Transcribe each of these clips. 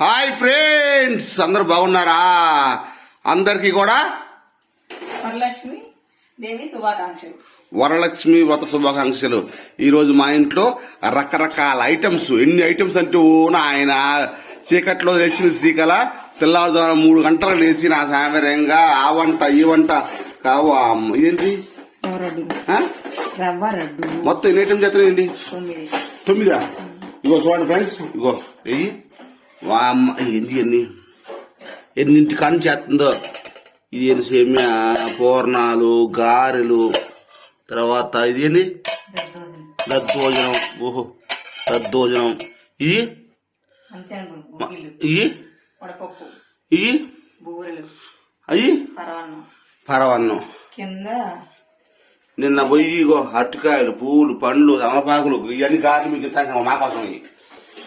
Hi friends అందరు బాగున్నారా? అందరికీ కూడా వరలక్ష్మి దేవి శుభాకాంక్షలు. వరలక్ష్మి వ్రత శుభాకాంక్షలు. ఈ రోజు మా ఇంట్లో రకరకాల ఐటమ్స్ ఎన్ని ఐటమ్స్ అంటే ఓ ఆయన చీకట్లో లేచిన శ్రీకళ తెల్లవారుజామున మూడు గంటలకు లేచి నా సామర్యంగా ఆ వంట ఈ వంట కావు ఏంటి మొత్తం ఎన్ని ఐటమ్స్ తొమ్మిది. తొమ్మిదా? ఇగో చూడండి ఫ్రెండ్స్ ఇగో ఏంది ఎన్ని ఎన్నింటి కానీ చేస్తుందో ఇది ఏంటి సేమ్యా? పూర్ణాలు గారెలు తర్వాత ఇది ఏంది? దద్దోజనం. ఓహో దద్దోజనం. ఇది? ఇవి బూరెలు. అవి పరవాన్నం. కింద? నిన్న పోయి ఇగో అరటికాయలు పూలు పండ్లు తమలపాకులు ఇవన్నీ గారెలు మీకు మా కోసం.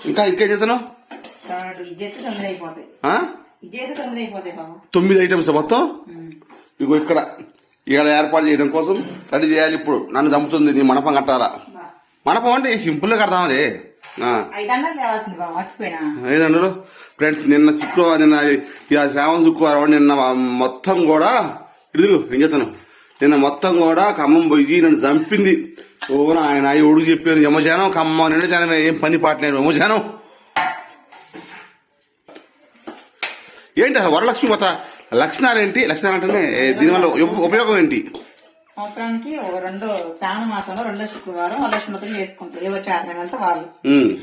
ఇంకా ఇంకేం చేస్తున్నావు? తొమ్మిది ఐటమ్స్ మొత్తం? ఇగో ఇక్కడ ఇక్కడ ఏర్పాటు చేయడం కోసం రెడీ చేయాలి ఇప్పుడు. నన్ను చంపుతుంది నీ మనపం కట్టాలా? మనపం అంటే సింపుల్గా కడతామది ఐదండ్రులు ఫ్రెండ్స్ నిన్న శుక్రవారం నిన్న శ్రావణ శుక్రవారం నిన్న మొత్తం కూడా ఇడుగు ఏం చేస్తాను నిన్న మొత్తం కూడా ఖమ్మం పోయి నన్ను చంపింది. ఓ ఆయన ఒడుగు చెప్పాను యమజానం ఖమ్మం నిండు జనం ఏం పని పాటలేదు యమజానం. ఏంటి అసలు వరలక్ష్మి మొత్త లక్షణాలు ఏంటి లక్షణాలు అంటేనే దీనివల్ల ఉప- ఉపయోగం ఏంటి? సంవత్సరానికి ఒక రెండో శ్రావణ మాసంలో రెండో శుక్రవారం వరలక్ష్మి వ్రతం చేసుకుంటారు. ఎవరు చేతనంతా వాళ్ళు.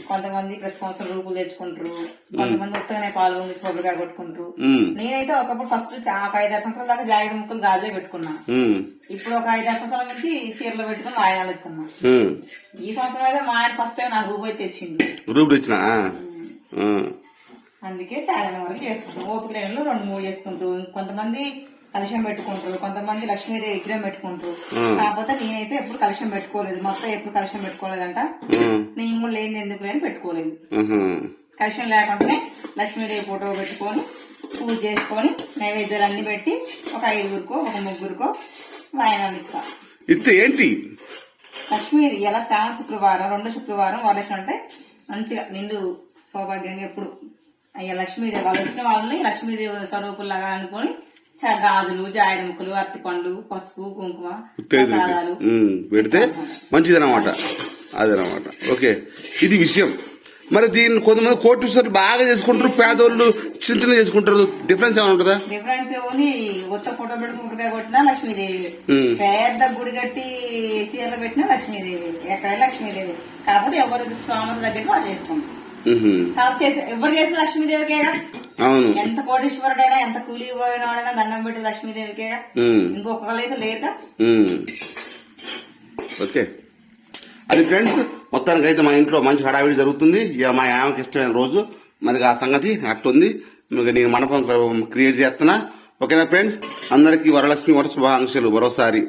కొంతమంది ప్రతి సంవత్సరం రూపులు తెచ్చుకుంటారు. కొంతమంది ఉత్తగానే పాలు పొంగి కొబ్బరికాయ కొట్టుకుంటారు. నేనైతే ఒకప్పుడు ఫస్ట్ ఒక ఐదారు సంవత్సరాల దాకా జాకెట్ ముక్కలు గాజులే పెట్టుకున్నా. ఇప్పుడు ఒక ఐదారు సంవత్సరాల నుంచి చీరలు పెట్టుకుని వాయినాలు ఉమ్. ఈ సంవత్సరం అయితే మా ఆయన ఫస్ట్ టైం నాకు రూపాయి తెచ్చింది రూపులు ఇచ్చిన అందుకే చాలా వరకు చేసుకుంటారు ఓపిక లేని రెండు మూడు చేసుకుంటారు. కొంతమంది కలశం పెట్టుకుంటారు కొంతమంది లక్ష్మీదేవి విగ్రహం పెట్టుకుంటారు. కాకపోతే నేనైతే ఎప్పుడు కలశం పెట్టుకోలేదు. మొత్తం ఎప్పుడు కలశం పెట్టుకోలేదంట. నేను కూడా లేని ఎందుకు లేని పెట్టుకోలేదు. కలశం లేకుండానే లక్ష్మీదేవి ఫోటో పెట్టుకొని పూజ చేసుకొని నైవేద్యాలు అన్ని పెట్టి ఒక ఐదుగురికో ఒక ముగ్గురికో వాయనాలు ఇస్తా. ఇస్తే ఏంటి? లక్ష్మీది ఎలా శ్రావణ శుక్రవారం రెండు శుక్రవారం వరలక్ష్మి అంటే మంచిగా నిండు సౌభాగ్యంగా ఎప్పుడు అయ్యా లక్ష్మీదేవి వాళ్ళు వచ్చిన వాళ్ళని లక్ష్మీదేవి స్వరూపుల్లాగా అనుకొని గాజులు జాయిడ ముక్కలు అరటి పండ్లు పసుపు కుంకుమ ప్రసాదాలు. పెడితే మంచిదన్నమాట. అదనమాట ఓకే. ఇది విషయం. మరి దీన్ని కొంతమంది కోటీశ్వరులు బాగా చేసుకుంటారు పేదోళ్ళు చిన్న చిన్న చేసుకుంటారు. డిఫరెన్స్ ఏమైనా ఉంటుందా? డిఫరెన్స్ ఓన్లీ కొత్త ఫోటో పెట్టి కొబ్బరికాయ కొట్టినా లక్ష్మీదేవి. పెద్ద గుడి కట్టి చీరలు పెట్టినా లక్ష్మీదేవి. ఎక్కడ లక్ష్మీదేవి. కాకపోతే ఎవరికి స్వామి తగ్గట్టు వాళ్ళు చేసుకుంటారు. చేసే- ఎవరు చేసిన లక్ష్మీదేవికేగా అవును. ఎంత కోటీశ్వరుడైనా ఎంత కూలి పోయినవాడైనా దండం పెట్టి లక్ష్మీదేవికేగా ఉమ్, ఇంకొకళ్ళు అయితే లేరుగా? ఉమ్. ఓకే. అది ఫ్రెండ్స్ మొత్తానికి అయితే మా ఇంట్లో మంచి హడావిడి జరుగుతుంది. ఇక మా ఆమెకి ఇష్టమైన రోజు. మరి ఆ సంగతి అట్టుంది. మీకు నేను మండపం క్రియేట్ చేస్తున్నా. ఓకేనా ఫ్రెండ్స్? అందరికీ వరలక్ష్మి వర శుభాకాంక్షలు. మరోసారి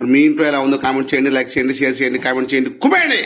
మరి మీ ఇంట్లో ఎలా ఉందో కామెంట్ చేయండి లైక్ చేయండి షేర్ చేయండి కామెంట్ చేయండి. కుబేయండి